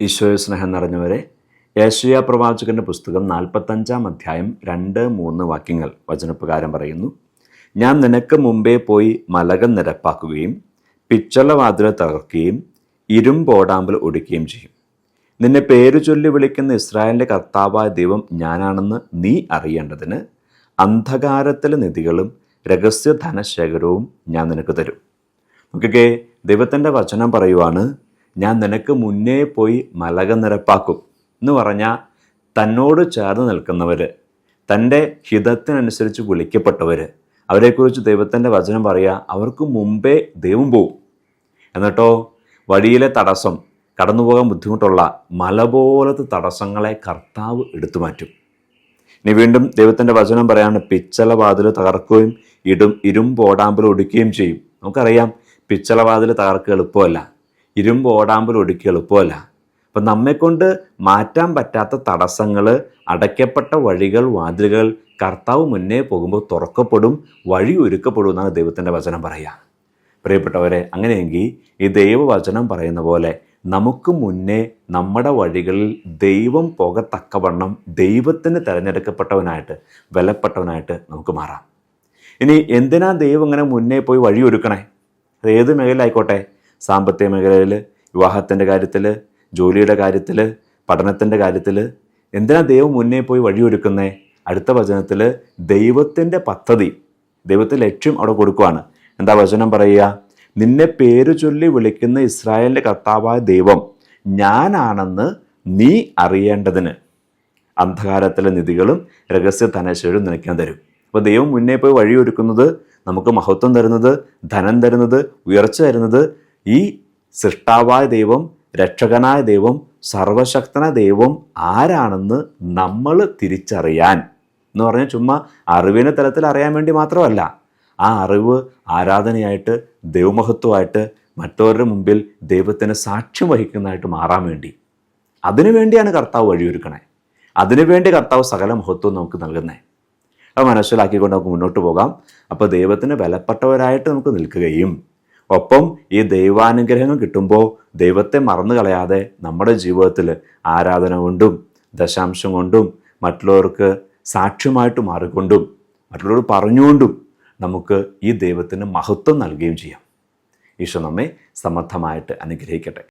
ഈശോയ സ്നേഹം നിറഞ്ഞവരെ യേശുയ പ്രവാചകന്റെ പുസ്തകം നാൽപ്പത്തഞ്ചാം അധ്യായം രണ്ട് മൂന്ന് വാക്യങ്ങൾ വചനപ്രകാരം പറയുന്നു ഞാൻ നിനക്ക് മുമ്പേ പോയി മലകൾ നിരപ്പാക്കുകയും പിച്ചളവാതിൽ തകർക്കുകയും ഇരുമ്പോടാമ്പൽ ഒടുക്കുകയും ചെയ്യും. നിന്നെ പേരു ചൊല്ലി വിളിക്കുന്ന ഇസ്രായേലിന്റെ കർത്താവായ ദൈവം ഞാനാണെന്ന് നീ അറിയേണ്ടതിന് അന്ധകാരത്തിലെ നിധികളും രഹസ്യ ധനശേഖരവും ഞാൻ നിനക്ക് തരും. നോക്കിക്കേ ദൈവത്തിന്റെ വചനം പറയുവാണ് ഞാൻ നിനക്ക് മുന്നേ പോയി മലക നിരപ്പാക്കും എന്ന് പറഞ്ഞാൽ തന്നോട് ചേർന്ന് നിൽക്കുന്നവർ തന്റെ ഹിതത്തിനനുസരിച്ച് വിളിക്കപ്പെട്ടവർ അവരെക്കുറിച്ച് ദൈവത്തിന്റെ വചനം പറയുക അവർക്ക് മുമ്പേ ദൈവം പോവും. എന്നിട്ടോ വഴിയിലെ തടസ്സം കടന്നുപോകാൻ ബുദ്ധിമുട്ടുള്ള മല പോലത്തെ തടസ്സങ്ങളെ കർത്താവ് എടുത്തു മാറ്റും. ഇനി വീണ്ടും ദൈവത്തിന്റെ വചനം പറയാണ് പിച്ചളവാതിൽ തകർക്കുകയും ഇടും ഇരുമ്പോടാമ്പൽ ഒടുക്കുകയും ചെയ്യും. നമുക്കറിയാം പിച്ചളവാതിൽ തകർക്കുക എളുപ്പമല്ല. ഇരുമ്പ് ഓടാമ്പൽ ഒടുക്കി എളുപ്പമല്ല. അപ്പം നമ്മെക്കൊണ്ട് മാറ്റാൻ പറ്റാത്ത തടസ്സങ്ങൾ അടയ്ക്കപ്പെട്ട വഴികൾ വാതിലുകൾ കർത്താവ് മുന്നേ പോകുമ്പോൾ തുറക്കപ്പെടും വഴി ഒരുക്കപ്പെടും എന്നാണ് ദൈവത്തിന്റെ വചനം പറയുക. പ്രിയപ്പെട്ടവരെ അങ്ങനെയെങ്കിൽ ഈ ദൈവവചനം പറയുന്ന പോലെ നമുക്ക് മുന്നേ നമ്മുടെ വഴികളിൽ ദൈവം പോകത്തക്കവണ്ണം ദൈവത്തിന് തിരഞ്ഞെടുക്കപ്പെട്ടവനായിട്ട് വിലപ്പെട്ടവനായിട്ട് നമുക്ക് മാറാം. ഇനി എന്തിനാ ദൈവം ഇങ്ങനെ മുന്നേ പോയി വഴിയൊരുക്കണേ അത് ഏത് മേഖലയിലായിക്കോട്ടെ? സാമ്പത്തിക മേഖലയിൽ വിവാഹത്തിന്റെ കാര്യത്തിൽ ജോലിയുടെ കാര്യത്തിൽ പഠനത്തിന്റെ കാര്യത്തിൽ എന്തിനാ ദൈവം മുന്നേ പോയി വഴിയൊരുക്കുന്നേ? അടുത്ത വചനത്തിൽ ദൈവത്തിന്റെ പദ്ധതി ദൈവത്തിന്റെ ലക്ഷ്യം അവിടെ കൊടുക്കുവാണ്. എന്താ വചനം പറയുക? നിന്നെ പേര് ചൊല്ലി വിളിക്കുന്ന ഇസ്രായേലിന്റെ കർത്താവായ ദൈവം ഞാനാണെന്ന് നീ അറിയേണ്ടതിന് അന്ധകാരത്തിലെ നിധികളും രഹസ്യ ധനശേഴും നിനയ്ക്കാൻ തരും. അപ്പോൾ ദൈവം മുന്നേ പോയി വഴിയൊരുക്കുന്നത് നമുക്ക് മഹത്വം തരുന്നത് ധനം തരുന്നത് ഉയർച്ച തരുന്നത് ഈ സൃഷ്ടാവായ ദൈവം രക്ഷകനായ ദൈവം സർവശക്തന ദൈവം ആരാണെന്ന് നമ്മൾ തിരിച്ചറിയാൻ. എന്ന് പറഞ്ഞാൽ ചുമ്മാ അറിവിന്റെ തലത്തിൽ അറിയാൻ വേണ്ടി മാത്രമല്ല. ആ അറിവ് ആരാധനയായിട്ട് ദൈവമഹത്വമായിട്ട് മറ്റവരുടെ മുമ്പിൽ ദൈവത്തിന് സാക്ഷ്യം വഹിക്കുന്നതായിട്ട് മാറാൻ വേണ്ടി. അതിനു വേണ്ടിയാണ് കർത്താവ് വഴിയൊരുക്കണേ. അതിനുവേണ്ടി കർത്താവ് സകല മഹത്വം നമുക്ക് നൽകുന്നത് അത് മനസ്സിലാക്കിക്കൊണ്ട് നമുക്ക് മുന്നോട്ട് പോകാം. അപ്പോൾ ദൈവത്തിന് വിലപ്പെട്ടവരായിട്ട് നമുക്ക് നിൽക്കുകയും ഒപ്പം ഈ ദൈവാനുഗ്രഹങ്ങൾ കിട്ടുമ്പോൾ ദൈവത്തെ മറന്നു കളയാതെ നമ്മുടെ ജീവിതത്തിൽ ആരാധന കൊണ്ടും ദശാംശം കൊണ്ടും മറ്റുള്ളവർക്ക് സാക്ഷ്യമായിട്ട് മാറിക്കൊണ്ടും മറ്റുള്ളവർ പറഞ്ഞുകൊണ്ടും നമുക്ക് ഈ ദൈവത്തിന് മഹത്വം നൽകുകയും ചെയ്യാം. ഈശോ നമ്മെ സമർത്ഥമായിട്ട് അനുഗ്രഹിക്കട്ടെ.